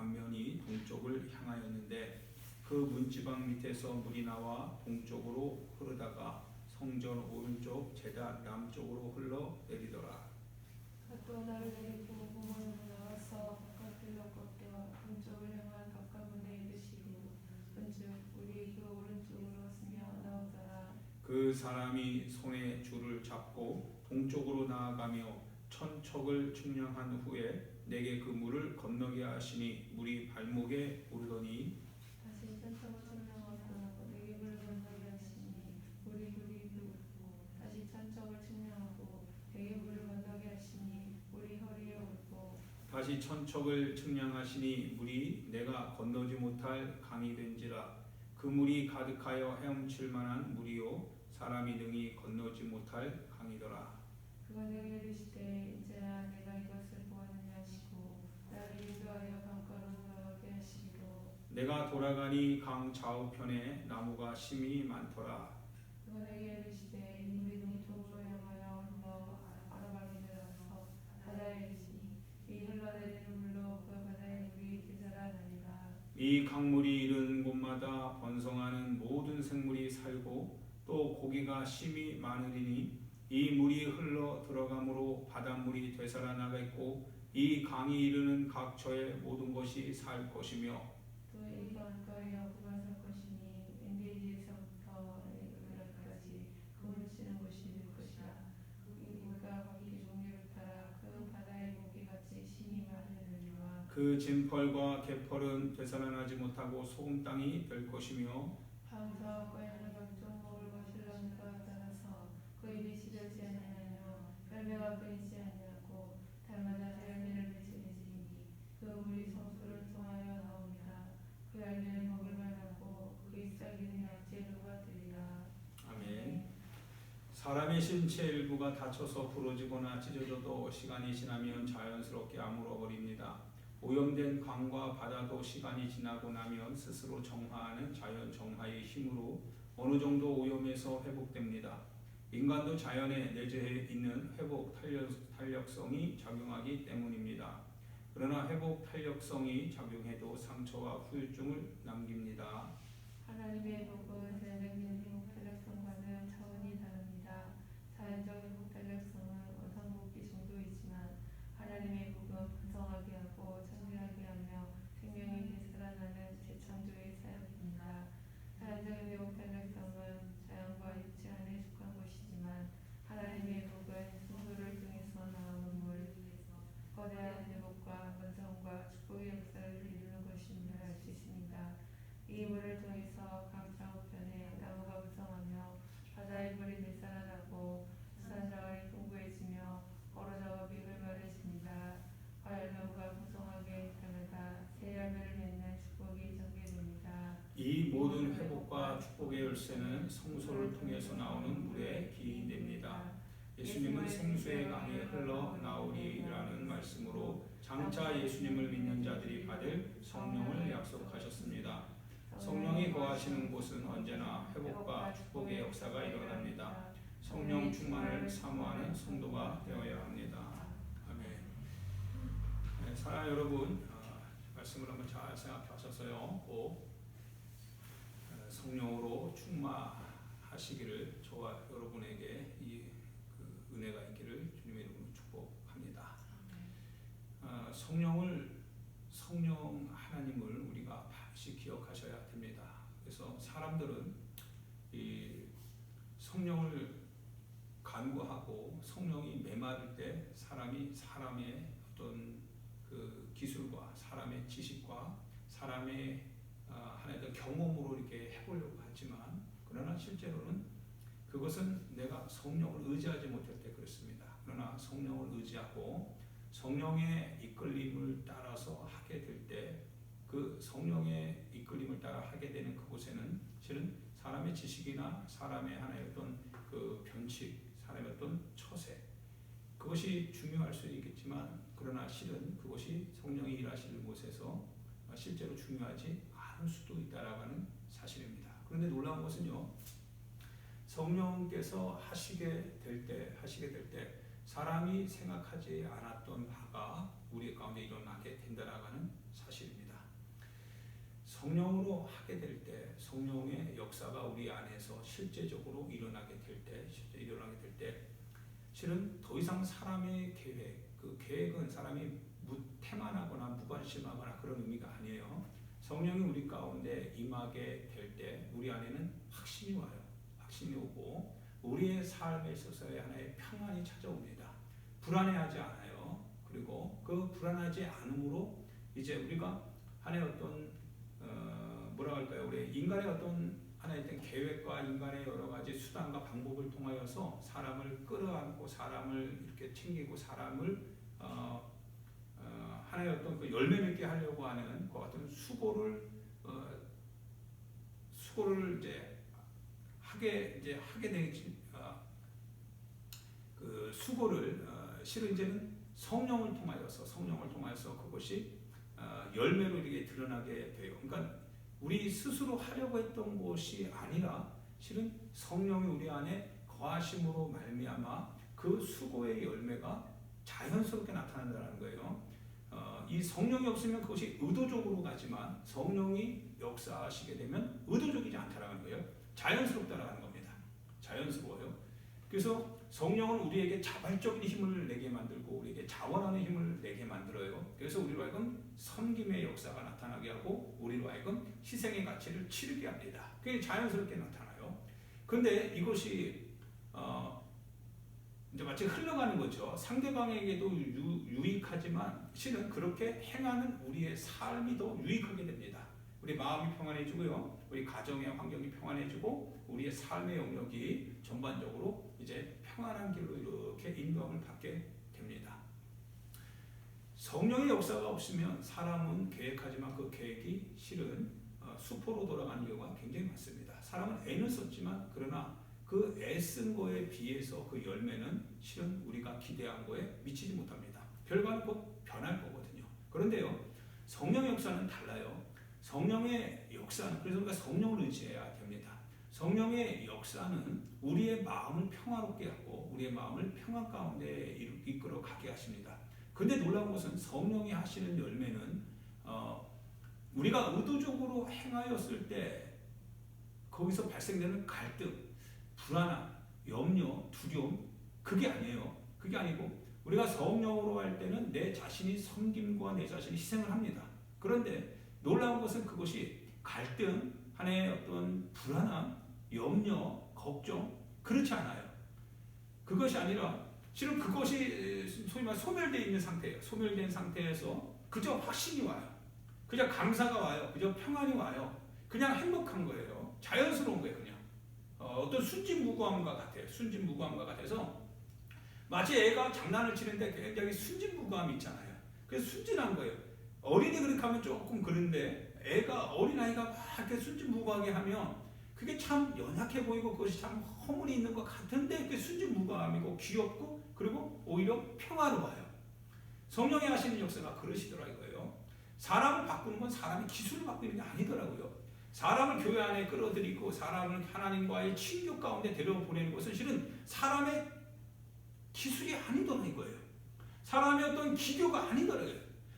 반면이 동쪽을 향하였는데 그 문지방 밑에서 물이 나와 동쪽으로 흐르다가 성전 오른쪽 제단 남쪽으로 흘러 내리더라. 또 나를 내리고 부모로 나와서 바깥 길로 걷되어 동쪽을 향한 바깥문에 이르시고 은즉 우리 그 오른쪽으로 스며 나오더라 그 사람이 손에 줄을 잡고 동쪽으로 나아가며 천척을 측량한 후에 내게 그 물을 건너게 하시니 물이 발목에 오르더니 다시 천천히 측량하고 내게 물을 건너게 하시니 우리 물이 붓고 다시 천척을 측량하고 내게 물을 건너게 하시니 우리 허리에 오르고 다시 천척을 측량하시니 물이 내가 건너지 못할 강이 된지라. 그 물이 가득하여 헤엄칠 만한 물이요. 사람이 능히 건너지 못할 강이더라. 그가 내게 이르시되 이제야 내가 이것을 보았느냐 하시고 나를 인도하여 강가로 돌아가게 하시기로 내가 돌아가니 강 좌우편에 나무가 심이 많더라. 그이 강물이 이른 곳마다 번성하는 모든 생물이 살고 또 고기가 심이 많으리니 이 물이 흘러 들어가므로 바닷물이 되살아나겠고 이 강이 이르는 각 처의 모든 것이 살 것이며 또이 강가에 야구가 설 것이니 엔게디에서부터 에그라까지. 그물 치는 곳이 될 것이라 이 물가 바퀴 종류를 따라 그 바다의 고기같이 심이 많으리라 그 진펄과 개펄은 되살아나지 못하고 소금 땅이 될 것이며 밤과 과일을 각종 먹을 것을 남가 따라서 그 입이 아니하며 열매가 끊이지 아니하고 달마다 새 열매를 맺으리니 그 물이 성소를 통하여 나옵니다 그 열매를 먹을 만하고 그 잎사귀는 약재료가 되리라 아멘. 사람의 신체 일부가 다쳐서 부러지거나 찢어져도 시간이 지나면 자연스럽게 아물어 버립니다. 오염된 강과 바다도 시간이 지나고 나면 스스로 정화하는 자연 정화의 힘으로 어느 정도 오염에서 회복됩니다. 인간도 자연에 내재해 있는 회복 탄력, 탄력성이 작용하기 때문입니다. 그러나 회복 탄력성이 작용해도 상처와 후유증을 남깁니다. 하나님의 복은 대백민 행복 탄력성과는 차원이 다릅니다. 자연적 행복 탄력성은 원상복귀 정도이지만 하나님의 복은 풍성하게 하고 청결하게 하며 생명이 되살아나는 재창조의 사역입니다. 자연적인 행복 탄력성은 자연과 육체 안에 속한 것이지만 하나님의 복은 성도를 통해서 나오는 물, 거대한 회복과 번성과 축복의 역사를 이루는 것임을 알 수 있습니다. 이 물을 통해서 강 좌우편에 나무가 무성하며 바다의 물이 되살아나고 수산자원이 풍부해지며 어로 작업이 활발해집니다. 과일나무가 풍성하게 자라다 새 열매를 맺는 축복이 전개됩니다. 이 모든 회복과 축복의 열쇠는 성소를 통해서 나오는 물에 기인됩니다. 예수님은 생수의 강에 흘러 나오리라는 말씀으로 장차 예수님을 믿는 자들이 받을 성령을 약속하셨습니다. 성령이 거하시는 곳은 언제나 회복과 축복의 역사가 일어납니다. 성령 충만을 사모하는 성도가 되어야 합니다. 아멘. 네, 사랑 여러분, 어, 말씀을 한번 잘 생각하셔서요. 꼭 어, 성령으로 충만하시기를 저와 여러분에게 이 그 은혜가 있기를 주님의 이름으로 축복합니다. 어, 성령을 성령 하나님을 우리가 반드시 기억하셔야 됩니다. 그래서 사람들은 이 성령을 간구하고 성령이 메마를 때 사람이 사람의 어떤 그 기술과 사람의 지식과 사람의 아, 하나의 경험으로 이렇게 해보려고 하지만 그러나 실제로는 그것은 내가 성령을 의지하지 못할 때 그렇습니다. 그러나 성령을 의지하고 성령의 이끌림을 따라서 하게 될 때 그 성령의 이끌림을 따라 하게 되는 그곳에는 실은 사람의 지식이나 사람의 하나의 어떤 그 변칙, 사람의 어떤 처세 그것이 중요할 수 있겠지만 그러나 실은 그것이 성령이 일하시는 곳에서 실제로 중요하지 않을 수도 있다라는 사실입니다. 그런데 놀라운 것은요. 성령께서 하시게 될 때, 하시게 될 때, 사람이 생각하지 않았던 바가 우리 가운데 일어나게 된다라는 사실입니다. 하게 될 때 성령의 역사가 우리 안에서 실제적으로 일어나게 될 때, 실제 일어나게 될 때, 실은 더 이상 사람의 계획, 그 계획은 사람이 무태만하거나 무관심하거나 그런 의미가 아니에요. 성령이 우리 가운데 임하게 될 때 우리 안에는 확신이 와요. 확신이 오고 우리의 삶에 있어서의 하나의 평안이 찾아옵니다. 불안해하지 않아요. 그리고 그 불안하지 않음으로 이제 우리가 하나의 어떤 어, 뭐라 할까요? 우리 인간의 어떤 하나의 어떤 계획과 인간의 여러 가지 수단과 방법을 통하여서 사람을 끌어안고 사람을 이렇게 챙기고 사람을 어, 어, 하나의 어떤 그 열매 맺게 하려고 하는 그 같은 수고를 어, 수고를 이제 하게 이제 하게 되지 어, 그 수고를 어, 실은 이제는 성령을 통하여서 성령을 통하여서 그것이 어, 열매로 이렇게 드러나게 돼요. 그러니까 우리 스스로 하려고 했던 것이 아니라 실은 성령이 우리 안에 거하심으로 말미암아 그 수고의 열매가 자연스럽게 나타난다는 거예요. 어, 이 성령이 없으면 그것이 의도적으로 가지만 성령이 역사하시게 되면 의도적이지 않다라는 거예요. 자연스럽다라는 겁니다. 자연스러워요. 그래서 성령은 우리에게 자발적인 힘을 내게 만들고 우리에게 자원하는 힘을 내게 만들어요. 그래서 우리로 하여금 섬김의 역사가 나타나게 하고 우리로 하여금 희생의 가치를 치르게 합니다. 그게 자연스럽게 나타나요. 근데 이것이 어, 이제 마치 흘러가는 거죠. 상대방에게도 유, 유익하지만 실은 그렇게 행하는 우리의 삶이 더 유익하게 됩니다. 우리 마음이 평안해지고요. 우리 가정의 환경이 평안해지고 우리의 삶의 영역이 전반적으로 이제 평안한 길로 이렇게 인도함을 받게 됩니다. 성령의 역사가 없으면 사람은 계획하지만 그 계획이 실은 어, 수포로 돌아가는 경우가 굉장히 많습니다. 사람은 애는 썼지만 그러나 그 애쓴 거에 비해서 그 열매는 실은 우리가 기대한 거에 미치지 못합니다. 결과는 곧 변할 거거든요. 그런데요, 성령의 역사는 달라요. 성령의 역사는 그래서 우리가 성령을 의지해야 됩니다. 성령의 역사는 우리의 마음을 평화롭게 하고 우리의 마음을 평안 가운데 이끌어 가게 하십니다. 근데 놀라운 것은 성령이 하시는 열매는 어, 우리가 의도적으로 행하였을 때 거기서 발생되는 갈등, 불안함, 염려, 두려움 그게 아니에요. 그게 아니고 우리가 성령으로 할 때는 내 자신이 섬김과 내 자신이 희생을 합니다. 그런데 놀라운 것은 그것이 갈등, 하나의 어떤 불안함, 염려, 걱정 그렇지 않아요. 그것이 아니라 실은 그것이 소위 말 소멸되어 있는 상태예요. 소멸된 상태에서 그저 확신이 와요. 그저 감사가 와요. 그저 평안이 와요. 그냥 행복한 거예요. 자연스러운 거예요. 그냥 어, 어떤 순진무구함과 같아요. 순진무구함과 같아서 마치 애가 장난을 치는데 굉장히 순진무구함이 있잖아요. 그래서 순진한 거예요. 어린이 그렇게 하면 조금 그런데 애가 어린아이가 막 이렇게 순진무구하게 하면 그게 참 연약해 보이고 그것이 참 허물이 있는 것 같은데 그게 순진무구함이고 귀엽고 그리고 오히려 평화로워요. 성령이 하시는 역사가 그러시더라 이거예요. 사람을 바꾸는 건 사람이 기술을 바꾸는 게 아니더라고요. 사람을 교회 안에 끌어들이고 사람을 하나님과의 친교 가운데 데려보내는 것은 실은 사람의 기술이 아니더라 이거예요. 사람의 어떤 기교가 아니더라고요.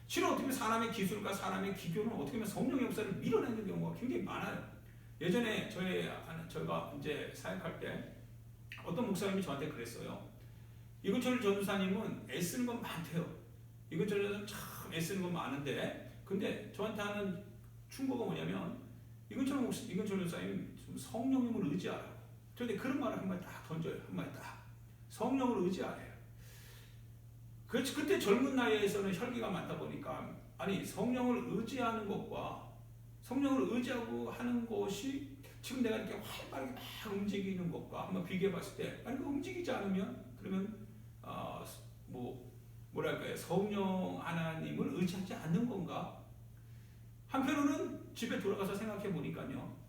실은 어떻게 보면 사람의 기술과 사람의 기교는 어떻게 보면 성령의 역사를 밀어내는 경우가 굉장히 많아요. 예전에 저희 저희가 이제 사역할 때 어떤 목사님이 저한테 그랬어요. 이근철 전도사님은 애쓰는 건 많대요. 이근철 전도사님 참 애쓰는 건 많은데 근데 저한테 하는 충고가 뭐냐면 이근철 목사, 이근철 전도사님 성령님을 의지하라고. 그런데 그런 말을 한 마디 딱 던져요. 한 마디 딱. 성령을 의지하래요. 그렇지 그때 젊은 나이에서는 혈기가 많다 보니까 아니 성령을 의지하는 것과 성령을 의지하고 하는 것이 지금 내가 이렇게 활발하게 막 움직이는 것과 한번 비교해 봤을 때 아니 그 움직이지 않으면 그러면 어, 뭐 뭐랄까요 성령 하나님을 의지하지 않는 건가 한편으로는 집에 돌아가서 생각해 보니까요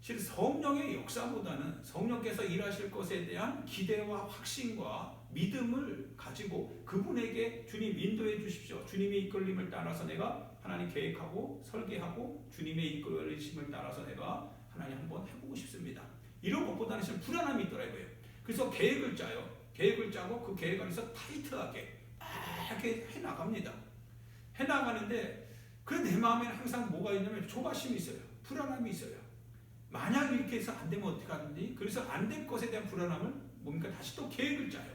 실 성령의 역사보다는 성령께서 일하실 것에 대한 기대와 확신과 믿음을 가지고 그분에게 주님 인도해 주십시오. 주님의 이끌림을 따라서 내가 하나님 계획하고 설계하고 주님의 이끌림을 따라서 내가 하나님 한번 해보고 싶습니다. 이런 것보다는 좀 불안함이 있더라고요. 그래서 계획을 짜요. 계획을 짜고 그 계획 안에서 타이트하게 이렇게 해나갑니다. 해나가는데 그내 마음에는 항상 뭐가 있냐면 조바심이 있어요. 불안함이 있어요. 만약 이렇게 해서 안 되면 어떻게 하는지 그래서 안 될 것에 대한 불안함을 뭡니까 다시 또 계획을 짜요.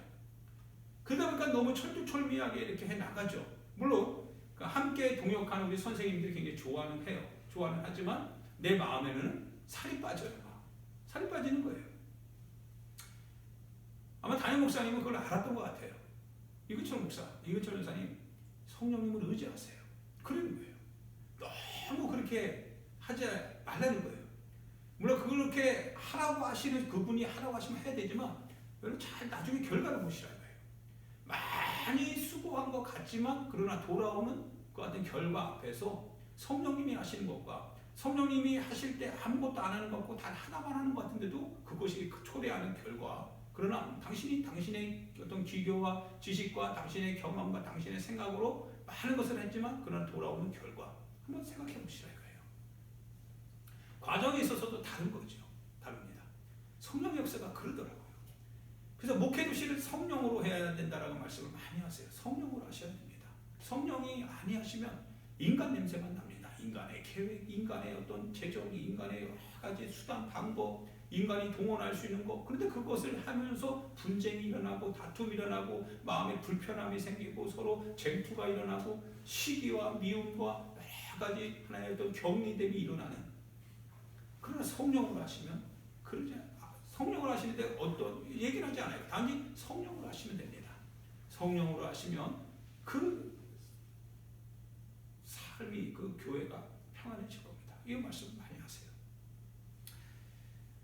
그러다 보니까 너무 철두철미하게 이렇게 해 나가죠. 물론 그 함께 동역하는 우리 선생님들이 굉장히 좋아는 해요. 좋아는 하지만 내 마음에는 살이 빠져요. 막. 살이 빠지는 거예요. 아마 담임 목사님은 그걸 알았던 것 같아요. 이근철 목사, 이근철 목사님 성령님을 의지하세요. 그러는 거예요. 너무 그렇게 하지 말라는 거예요. 물론 그렇게 하라고 하시는 그분이 하라고 하시면 해야 되지만 여러분 잘 나중에 결과를 보시라는 거예요. 많이 수고한 것 같지만 그러나 돌아오는 그 같은 결과 앞에서 성령님이 하시는 것과 성령님이 하실 때 아무것도 안 하는 것 같고 단 하나만 하는 것 같은데도 그것이 그 초래하는 결과 그러나 당신이 당신의 어떤 기교와 지식과 당신의 경험과 당신의 생각으로 많은 것을 했지만 그러나 돌아오는 결과 한번 생각해 보시라 이거예요. 과정에 있어서도 다른 거죠. 다릅니다. 성령 역사가 그러더라고요. 그래서 목회도시를 성령으로 해야 된다라고 말씀을 많이 하세요. 성령으로 하셔야 됩니다. 성령이 아니하시면 인간 냄새만 납니다. 인간의 계획, 인간의 어떤 재정, 인간의 여러 가지 수단, 방법, 인간이 동원할 수 있는 것. 그런데 그것을 하면서 분쟁이 일어나고 다툼이 일어나고 마음에 불편함이 생기고 서로 쟁투가 일어나고 시기와 미움과 가지 하나의 어떤 격리됨이 일어나는. 그러나 성령으로 하시면 그러지 않아요. 성령으로 하시는데 어떤 얘기를 하지 않아요. 단지 성령으로 하시면 됩니다. 성령으로 하시면 그 삶이 그 교회가 평안해질 겁니다. 이 말씀 많이 하세요.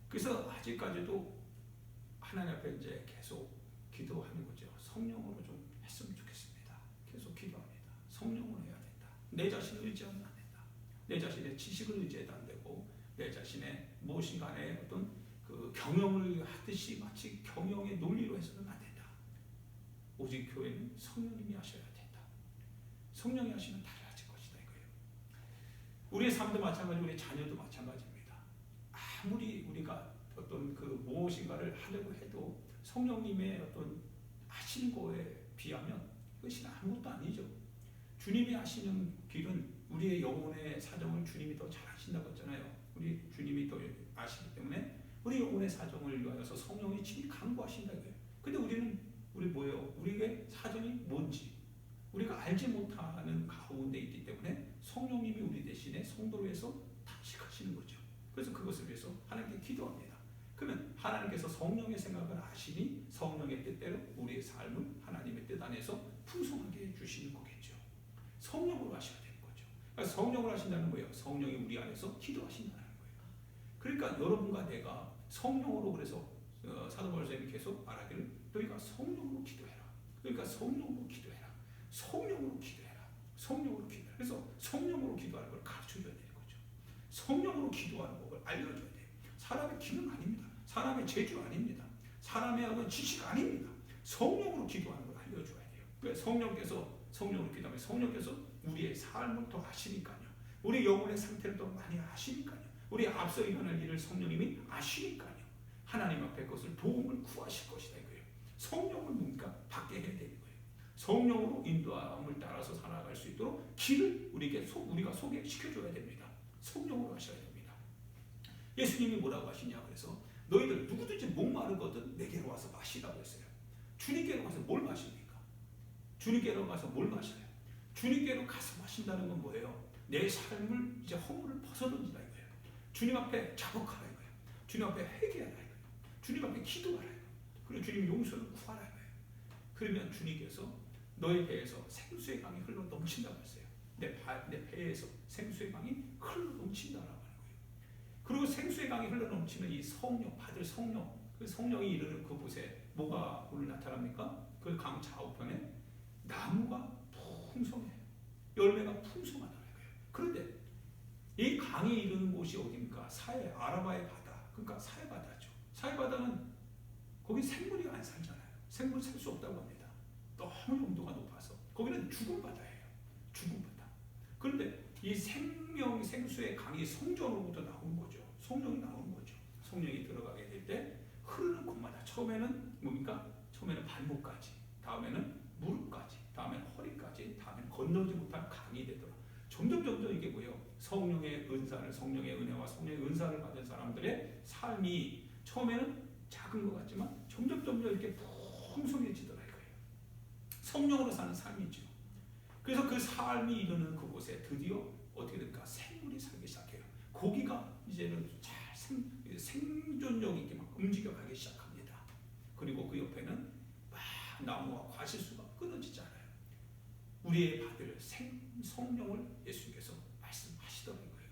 그래서 아직까지도 하나님 앞에 이제 계속 기도하는 거죠. 성령으로 좀 했으면 좋겠습니다. 계속 기도합니다. 성령으로 해야 된다. 내 자신을 의지하면 안 된다. 내 자신의 지식을 의지해도 안 되고 내 자신의 무엇인가의 어떤 그 경영을 하듯이 마치 경영의 논리로 해서는 안 된다. 오직 교회는 성령님이 하셔야 된다. 성령이 하시면 달라질 것이다 이거예요. 우리의 삶도 마찬가지, 우리 자녀도 마찬가지입니다. 아무리 우리가 어떤 그 무엇인가를 하려고 해도 성령님의 어떤 하시는 거에 비하면 그것이 아무것도 아니죠. 주님이 하시는 길은 우리의 영혼의 사정을 주님이 더 잘 하신다고 했잖아요. 우리 주님이 더 아시기 때문에 우리 영혼의 사정을 위하여서 성령이 친히 강구하신다 이거예요. 근데 우리는 우리 뭐예요? 우리의 사정이 뭔지 우리가 알지 못하는 가운데 있기 때문에 성령님이 우리 대신에 성도로 해서 탄식하시는 거죠. 그래서 그것을 위해서 하나님께 기도합니다. 그러면 하나님께서 성령의 생각을 아시니 성령의 뜻대로 우리의 삶을 하나님의 뜻 안에서 풍성하게 해주시는 거겠죠. 성령으로 하셔야 되는 거죠. 그러니까 성령으로 하신다는 거예요. 성령이 우리 안에서 기도하신다는 거예요. 그러니까 여러분과 내가 성령으로 그래서 어, 사도 바울 선생님이 계속 말하기를 너희가 성령으로 기도해라. 그러니까 성령으로 기도해라. 성령으로 기도해라. 성령으로 기도해라. 그래서 성령으로 기도하는 걸 가르쳐줘야 되는 거죠. 성령으로 기도하는 법을 알려줘야 돼요. 사람의 기능 아닙니다. 사람의 재주 아닙니다. 사람의 어떤 지식 아닙니다. 성령으로 기도하는 걸 알려줘야 돼요. 왜 성령께서 성령으로 기도하면 성령께서 우리의 삶을 더 아시니까요. 우리 영혼의 상태를 더 많이 아시니까요. 우리 앞서 일어날 일을 성령님이 아시니까요. 하나님 앞에 그것을 도움을 구하실 것이다 이거예요. 성령을 뭔가 받게 해야 되는 거예요. 성령으로 인도함을 따라서 살아갈 수 있도록 길을 우리에게 소, 우리가 소개시켜줘야 됩니다. 성령으로 하셔야 됩니다. 예수님이 뭐라고 하시냐 그래서 너희들 누구든지 목마르거든 내게로 와서 마시라고 했어요. 주님께로 가서 뭘 마십니까? 주님께로 가서 뭘 마셔요? 주님께로 가서 마신다는 건 뭐예요? 내 삶을 이제 허물을 벗어던지다 이거예요. 주님 앞에 자복하라 이거예요. 주님 앞에 회개하라 이거예요. 주님 앞에 기도하라 이거예요. 그리고 주님 용서를 구하라 이거예요. 그러면 주님께서 너의 배에서 생수의 강이 흘러 넘친다고 했어요. 내, 바, 내 배에서 생수의 강이 흘러 넘친다라고 하는 거예요. 그리고 생수의 강이 흘러 넘치는 이 성령, 받을 성령, 그 성령이 이르는 그곳에 뭐가 오늘 나타납니까? 그 강 좌우편에 나무가 풍성해요. 열매가 풍성하다는 거예요. 그런데 이 강이 이르는 곳이 어디입니까? 사해, 아라바의 바다. 그러니까 사해 바다죠. 사해 바다는 거기 생물이 안 살잖아요. 생물 살 수 없다고 합니다. 너무 온도가 높아서 거기는 죽은 바다예요. 죽은 바다. 그런데 이 생명 생수의 강이 성전으로부터 나온 거죠. 성령이 나오는 거죠. 성령이 들어가게 될 때 흐르는 곳마다 처음에는 뭡니까? 처음에는 발목까지, 다음에는 무릎까지, 다음에는 허리까지, 다음에는 건너지 못한 강이 되더라. 점점 점점 이게 뭐예요? 성령의 은사를 성령의 은혜와 성령의 은사를 받은 사람들의 삶이 처음에는 작은 것 같지만 점점 점점 이렇게 풍성해지더라 이거예요. 성령으로 사는 삶이죠. 그래서 그 삶이 이르는 그곳에 드디어 어떻게 될까 생물이 살기 시작해요. 고기가 이제는 잘 생, 생존력 있게 막 움직여가기 시작합니다. 그리고 그 옆에는 막 나무와 과실수가 끊어지지 않아요. 우리의 받을 생, 성령을 예수님께서 말씀하시더라는 거예요.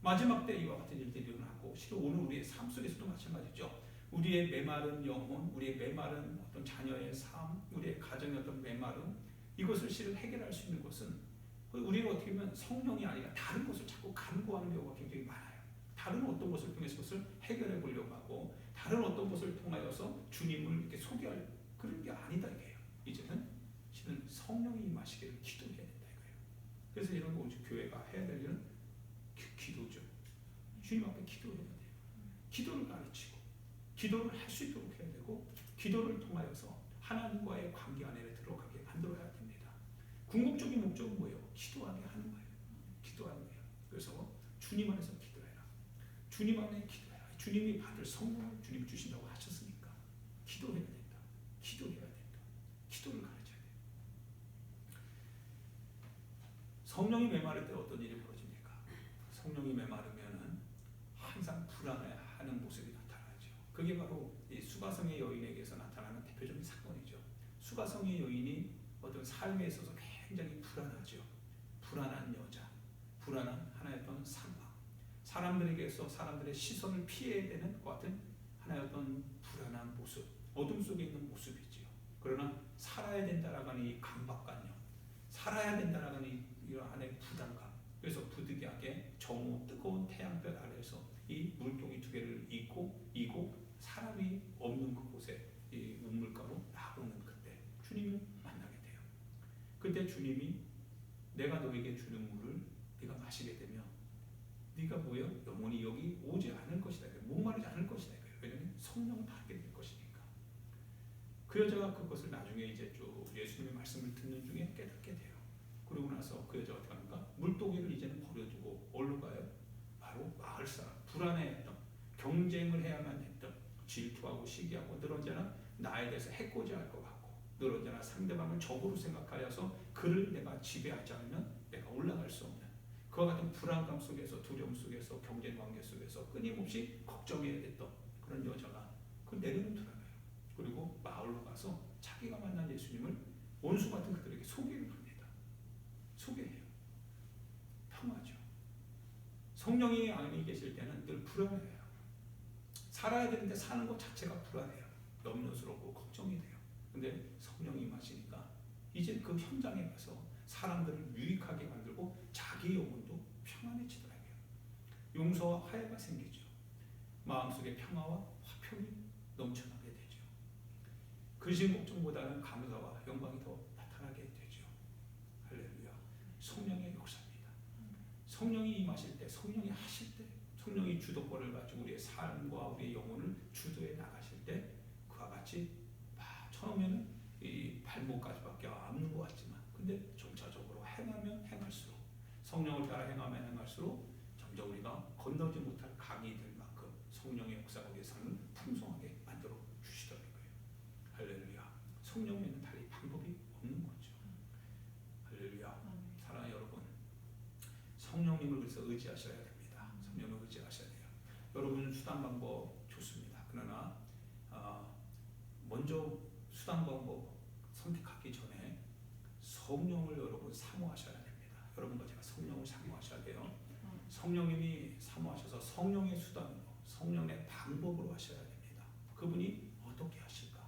마지막 때 이와 같은 일들이 일어나고 실은 오늘 우리의 삶 속에서도 마찬가지죠. 우리의 메마른 영혼, 우리의 메마른 어떤 자녀의 삶, 우리의 가정의 어떤 메마름 이것을 실은 해결할 수 있는 것은 우리가 어떻게 보면 성령이 아니라 다른 것을 자꾸 간구하는 경우가 굉장히 많아요. 다른 어떤 것을 통해서 그것을 해결해 보려고 하고 다른 어떤 것을 통하여서 주님을 이렇게 소개할 그런 게 아니다 이게요. 이제는 실은 성령이 임하시기를 기도해야 된다 이거예요. 그래서 이런 거 오직 교회가 해야 될 일은 기, 기도죠. 주님 앞에 기도해야 돼요. 기도를 가르치고 기도를 할 수 있도록 해야 되고 기도를 통하여서 하나님과의 관계 안에 들어가게 만들어야 됩니다. 궁극적인 목적은 뭐예요? 기도하게 하는 거예요. 기도하는 거예요. 그래서 주님 안에서 기도해라. 주님 안에 기도해라. 주님이 받을 성공을 주님 주신다고 하셨으니까 기도해야 된다. 기도해야 된다. 기도를 가르쳐야 돼요. 성령이 메마를 때 어떤 일이 벌어집니까? 성령이 메마르면은 항상 불안해하는 모습이 나타나죠. 그게 바로 이 수가성의 여인에게서 나타나는 대표적인 사건이죠. 수가성의 여인이 어떤 삶에 있어서 굉장히 불안하죠. 불안한 여자, 불안한 하나의 어떤 상황, 사람들에게서 사람들의 시선을 피해야 되는 것 같은 하나의 어떤 불안한 모습, 어둠 속에 있는 모습이지요. 그러나 살아야 된다라는 이 강박관념, 살아야 된다라는 이 이런 하나의 부담감, 그래서 부득이하게 정오 뜨거운 태양볕 아래에서 이 물동이 두 개를 잇고 이고 사람이 없는 그곳에 이 우물가로 나오는 그때 주님을 만나게 돼요. 그때 주님이 내가 너에게 주는 물을 네가 마시게 되면 네가 뭐요? 영원히 여기 오지 않을 것이다. 목마르지 않을 것이다. 왜냐하면 성령을 받게 될 것이니까. 그 여자가 그것을 나중에 이제 쭉 예수님의 말씀을 듣는 중에 돼요. 나서 그 여자가 어떻게 합니까? 물고기를 이제는 버려두고 어디로 가요? 바로 마을 사람, 불안해했던, 경쟁을 해야만 했던, 질투하고 시기하고 늘 언제나 나에 대해서 해코지할 것 같고 늘 언제나 상대방을 적으로 생각하여서 그를 내가 지배하지 않으면 내가 올라갈 수 없는 그와 같은 불안감 속에서 두려움 속에서 경쟁 관계 속에서 끊임없이 걱정해야 됐던 그런 여자가 그 내려놓더라고요. 그리고 마을로 가서 자기가 만난 예수님을 원수 같은 그들에게 소개를 합니다. 소개해요. 평화죠. 성령이 안에 계실 때는 늘 불안해요. 살아야 되는데 사는 것 자체가 불안해요. 염려스럽고 걱정이 돼요. 근데 성령이 마시니까 이제 그 현장에 가서 사람들을 유익하게 만들고 자기 영혼도 평안해지더라고요. 용서와 화해가 생기죠. 마음속에 평화와 화평이 넘쳐나게 되죠. 근심 걱정보다는 감사와 영광이 더 나타나게 되죠. 할렐루야. 성령의 역사입니다. 성령이 임하실 때, 성령이 하실 때, 성령이 주도권을 가지고 우리의 삶과 우리의 영혼을 주도해 나가실 때 그와 같이 아, 처음에는 이 발목까지밖에 없는 것 같지만 근데 점차적으로 행하면 행할수록 성령을 따라 행하면 행할수록 점점 우리가 건너지 못할 강이 될 만큼 성령의 역사가 우리의 삶을 풍성하게 만들어 주시더라고요. 할렐루야. 성령에는 달리 방법이 없는 거죠. 할렐루야. 사랑하는 여러분, 성령님을 그래서 의지하셔야 됩니다. 성령을 의지하셔야 돼요. 여러분 수단 방법 좋습니다. 그러나 어, 먼저 수단 방법 선택하기 전에 성령을 여러분 사모하셔야 됩니다. 여러분과 제가 성령을 사모하셔야 돼요. 성령님이 사모하셔서 성령의 수단으로 성령의 방법으로 하셔야 됩니다. 그분이 어떻게 하실까?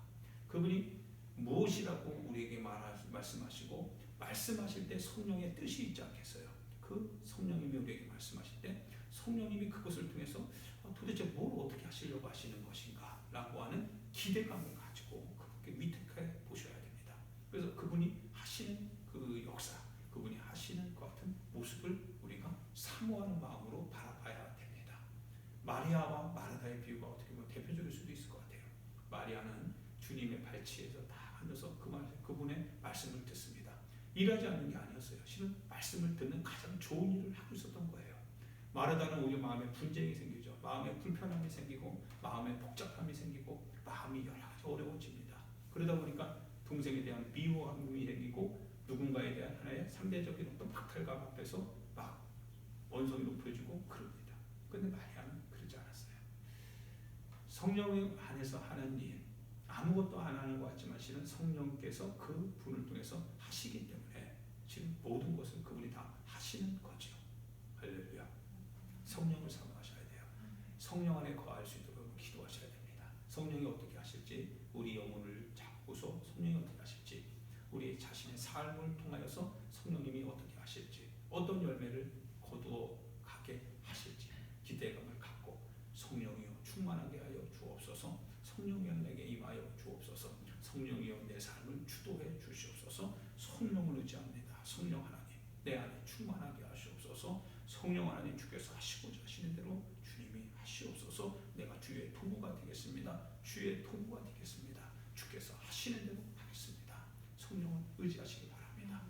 그분이 무엇이라고 우리에게 말하, 말씀하시고 말씀하실 때 성령의 뜻이 있지 않겠어요? 그 성령님이 우리에게 말씀하실 때 성령님이 그것을 통해서 어, 도대체 뭘 어떻게 하시려고 하시는 것인가? 라고 하는 기대감을 가지고 그분께 위탁해 보셔야 됩니다. 그래서 그분이 하시는 그 역사, 그분이 하시는 것 같은 모습을 우리가 사모하는 마음으로 바라봐야 됩니다. 마리아와 마르다의 비유가 어떻게 보면 대표적일 수도 있을 것 같아요. 마리아는 주님의 발치에서 다 앉아서 그 말, 그분의 말씀을 듣습니다. 일하지 않는 게 아니었어요. 실은 말씀을 듣는 가장 좋은 일을 하고 있었던 거예요. 마르다는 오히려 마음에 분쟁이 생기죠. 마음에 불편함이 생기고 마음에 복잡함이 생기고 마음이 여러 가지 어려워집니다. 그러다 보니까 동생에 대한 미워함이 생기고 누군가에 대한 하나의 상대적인 어떤 박탈감 앞에서 막 원성이 높여지고 그럽니다. 근데 마리아는 그러지 않았어요. 성령 안에서 일 아무것도 안 하는 것 같지만 실은 성령께서 그 분을 통해서 하시기 때문에 모든 것을 그분이 다 하시는 거죠. 할렐루야. 성령을 사모하셔야 돼요. 성령 안에 거할 수 있도록 기도하셔야 됩니다. 성령이 어떻게 하실지 우리 영혼을 잡고서 성령이 어떻게 하실지 우리 자신의 삶을 통하여서 성령님이 어떻게 하실지 어떤 열매를 거두어 가게 하실지 기대감을 갖고 성령이여 충만하게 하여 주옵소서 성령이여 내게 임하여 주옵소서 성령이여 내 삶을 주도해 주시옵소서 성령을 의지합니다 성령 하나님 내 안에 충만하게 하시옵소서 성령 하나님 주께서 하시고자 하시는 대로 주님이 하시옵소서 내가 주의 도구가 되겠습니다 주의 도구가 되겠습니다. 주께서 하시는 대로 하겠습니다. 성령을 의지하시기 바랍니다.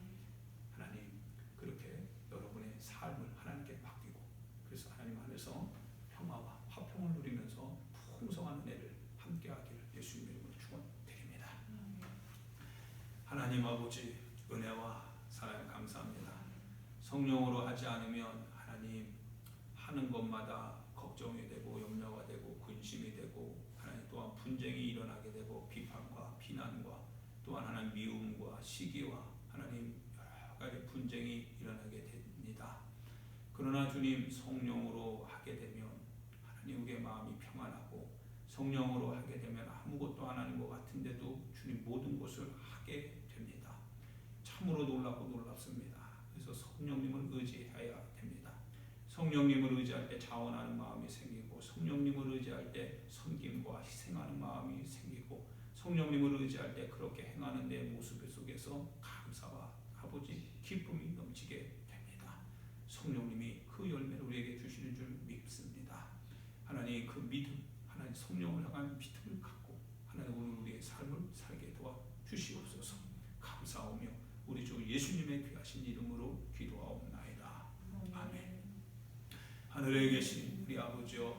하나님 그렇게 여러분의 삶을 하나님께 맡기고 그래서 하나님 안에서 평화와 화평을 누리면서 풍성한 은혜를 함께하기를 예수님 이름으로 축원드립니다. 하나님 아버지 은혜와 사랑 감사합니다. 성령으로 하지 않으면 하나님 하는 것마다 걱정이 되고 염려가 되고 근심이 되고 하나님 또한 분쟁이 일어나게 되고 비판과 비난과 하나님 미움과 시기와 하나님 여러 가지 분쟁이 일어나게 됩니다. 그러나 주님 성령으로 하게 되면 하나님 우리의 마음이 평안하고 성령으로 하게 되면 아무것도 안 하는 것 같은데도 주님 모든 것을 하게 됩니다. 참으로 놀라고 놀랍습니다. 그래서 성령님을 의지해야 됩니다. 성령님을 의지할 때 자원하는 마음이 생기고 성령님을 의지할 때 섬김과 희생하는 마음이 생기고 성령님을 의지할 때 그렇게 행하는 내 모습 속에서 감사와 아버지 기쁨이 넘치게 됩니다. 성령님이 그 열매를 우리에게 주시는 줄 믿습니다. 하나님 그 믿음, 하나님 성령을 향한 믿음을 갖고 하나님 오늘 우리의 삶을 살게 도와 주시옵소서. 감사하며 우리 주 예수님의 귀하신 이름으로 기도하옵나이다. 아멘. 하늘에 계신 우리 아버지여